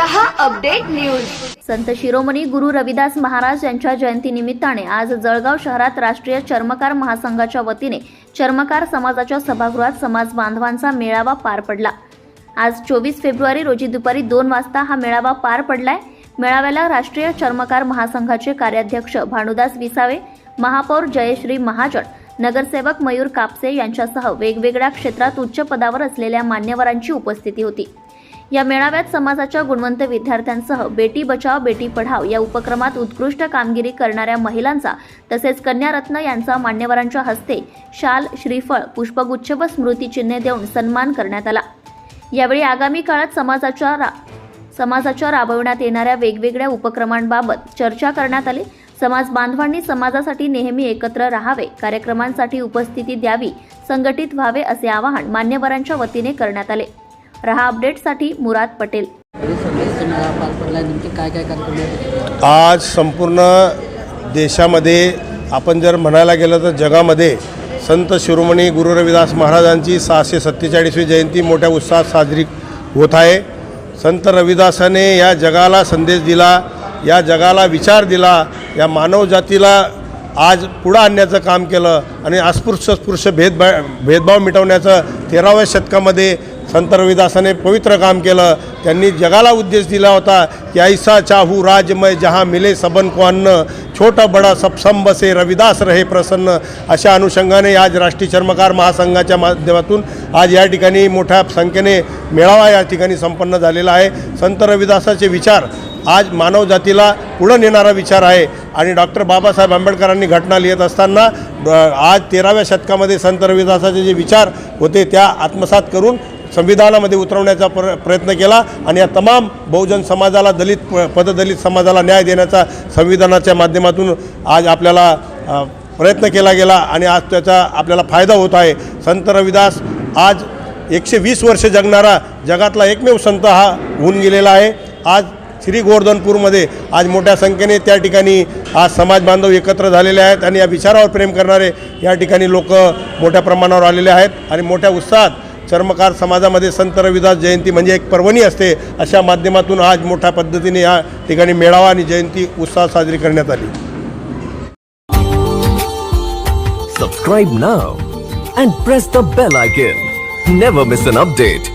Update news संत शिरोमणी गुरु रविदास महाराज यांच्या जयंतीनिमित्ताने आज जळगाव शहरात राष्ट्रीय चर्मकार महासंघाच्या वतीने चर्मकार समाजाच्या सभागृहात समाज बांधवांचा मेळावा पार पडला. आज चोवीस फेब्रुवारी रोजी दुपारी दोन वाजता हा मेळावा पार पडलाय. मेळाव्याला राष्ट्रीय चर्मकार महासंघाचे कार्याध्यक्ष भानुदास विसावे महापौर जयश्री महाजन नगरसेवक मयूर कापसे यांच्यासह वेगवेगळ्या क्षेत्रात उच्च पदावर असलेल्या मान्यवरांची उपस्थिती होती. या मेळाव्यात समाजाच्या गुणवंत विद्यार्थ्यांसह बेटी बचाव बेटी पढाव या उपक्रमात उत्कृष्ट कामगिरी करणाऱ्या महिलांचा तसेच कन्यारत्न यांचा मान्यवरांच्या हस्ते शाल श्रीफळ पुष्पगुच्छ व स्मृतिचिन्हे देऊन सन्मान करण्यात आला. यावेळी आगामी काळात समाजाच्या रा समाजाच्या राबविण्यात येणाऱ्या वेगवेगळ्या उपक्रमांबाबत चर्चा करण्यात आली. समाज बांधवांनी समाजासाठी नेहमी एकत्र राहावे कार्यक्रमांसाठी उपस्थिती द्यावी संघटित व्हावे असे आवाहन मान्यवरांच्या वतीने करण्यात आले. रहा अपडेटसाठी मुराद पटेल. आज संपूर्ण देशामध्ये आपण जर म्हणायला गेलं तर जगामध्ये संत शिरोमणी गुरु रविदास महाराजांची सहाशे सत्तेचाळीसवी जयंती मोठ्या उत्साहात साजरी होत आहे. संत रविदासाने या जगाला संदेश दिला या जगाला विचार दिला या मानवजातीला आज पुढं आणण्याचं काम केलं आणि अस्पृश्य स्पृश्य भेदभा भेदभाव मिटवण्याचं तेराव्या शतकामध्ये संत रविदासाने पवित्र काम केलं. त्यांनी जगाला उद्देश दिला होता की ऐसा चाहू राजमय जहां मिले सबन को अन्न छोटा बडा सपसम बसे रविदास रहे प्रसन्न. अशा अनुषंगाने आज राष्ट्रीय चर्मकार महासंघाच्या माध्यमातून आज या ठिकाणी मोठ्या संख्येने मेळावा या ठिकाणी संपन्न झालेला आहे. संत रविदासाचे विचार आज मानवजातीला पुढं नेणारा विचार आहे. आणि डॉक्टर बाबासाहेब आंबेडकरांनी घटना लिहित असताना आज तेराव्या शतकामध्ये संत रविदासाचे जे विचार होते त्या आत्मसात करून संविधानामध्ये उतरवण्याचा प्र प्रयत्न केला आणि या तमाम बहुजन समाजाला दलित प- पददलित समाजाला न्याय देण्याचा संविधानाच्या माध्यमातून आज आपल्याला प्रयत्न केला गेला आणि आज त्याचा आपल्याला फायदा होत आहे. संत रविदास आज एकशे वीस वर्ष जगणारा जगातला एकमेव संत हा होऊन गेलेला आहे. आज श्री गोवर्धनपूरमध्ये आज मोठ्या संख्येने त्या ठिकाणी आज समाज बांधव एकत्र झालेले आहेत आणि या विचारावर प्रेम करणारे या ठिकाणी लोक मोठ्या प्रमाणावर आलेले आहेत आणि मोठ्या उत्साहात चर्मकार समाजामध्ये संत रविदास जयंती म्हणजे एक पर्वणी असते अशा माध्यमातून आज मोठ्या पद्धतीने या ठिकाणी मेळावा आणि जयंती उत्साह साजरी करण्यात आली. Subscribe now and press the bell icon never miss an update